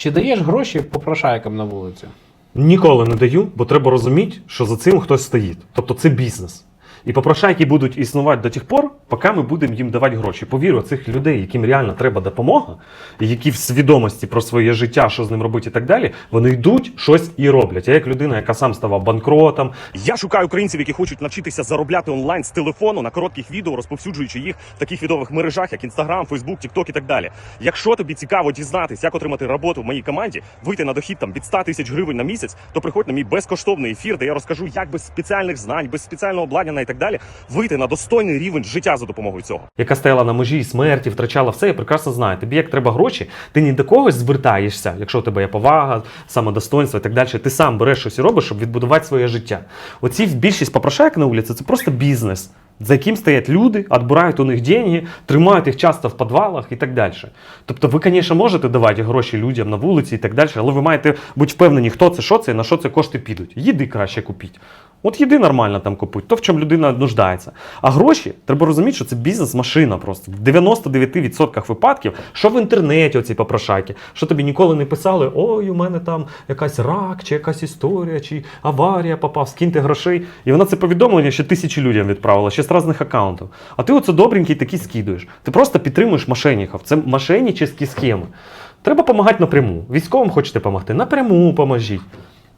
Чи даєш гроші попрошайкам на вулиці? Ніколи не даю, бо треба розуміти, що за цим хтось стоїть. Тобто це бізнес. І попрошайки будуть існувати до тих пор, поки ми будемо їм давати гроші. Повірю, цих людей, яким реально треба допомога, які в свідомості про своє життя, що з ним робити і так далі, вони йдуть щось і роблять. Я як людина, яка сам ставав банкротом, Я шукаю українців, які хочуть навчитися заробляти онлайн з телефону на коротких відео, розповсюджуючи їх в таких відових мережах, як Instagram, Facebook, TikTok і так далі. Якщо тобі цікаво дізнатись, як отримати роботу в моїй команді, вийти на дохід там від 100 тисяч гривень на місяць, то приходь на мій безкоштовний ефір, де я розкажу, як без спеціальних знань, без спеціального обладнання так далі, вийти на достойний рівень життя за допомогою цього. яка стояла на межі смерті, втрачала все, я прекрасно знаю. Тобі як треба гроші, ти ні до когось звертаєшся, якщо у тебе є повага, самодостоинство і так далі. Ти сам береш щось і робиш, щоб відбудувати своє життя. Оці більшість попрошайок на вулиці це просто бізнес. За яким стоять люди, відбирають у них деньги, тримають їх часто в підвалах і так далі. Тобто ви, звісно, можете давати гроші людям на вулиці і так далі, але ви маєте бути впевнені, хто це, що це і на що це кошти підуть. Їди краще купіть. От їди нормально там купить, то в чому людина нуждається. А гроші треба розуміти, що це бізнес-машина просто. В 99% випадків, що в інтернеті оці попрошайки, що тобі ніколи не писали, ой, у мене там якась рак, чи якась історія, чи аварія попав, скиньте грошей. І вона це повідомлення ще тисячі людям відправила, ще з різних аккаунтів. А ти оце добренький такий скидуєш. Ти просто підтримуєш мошенників. Це мошенническі схеми. Треба допомагати напряму. Військовим хочете допомогти, напряму поможіть.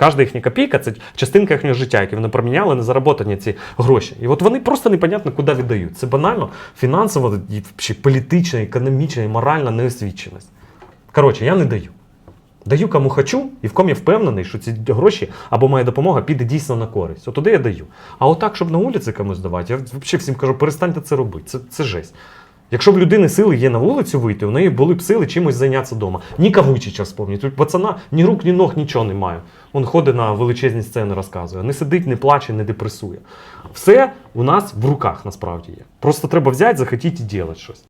Кожна їхня копійка це частинка їхнього життя, яке вони проміняли на зароботані ці гроші. І от вони просто непонятно куди віддають. Це банально фінансово, політична, економічна і моральна неосвіченість. Коротше, я не даю. Даю кому хочу, і в ком я впевнений, що ці гроші або моя допомога піде дійсно на користь. От туди я даю. А отак, щоб на вулиці комусь давати, я взагалі всім кажу, перестаньте це робити. Це, це жесть. Якщо б людини сили є на вулицю вийти, у неї були б сили чимось зайнятися вдома. Ні Кавучича вспомніть. Тут пацана ні рук, ні ног, нічого немає. Він ходить на величезні сцени, розказує. Не сидить, не плаче, не депресує. Все у нас в руках насправді є. Просто треба взяти, захотіти і робити щось.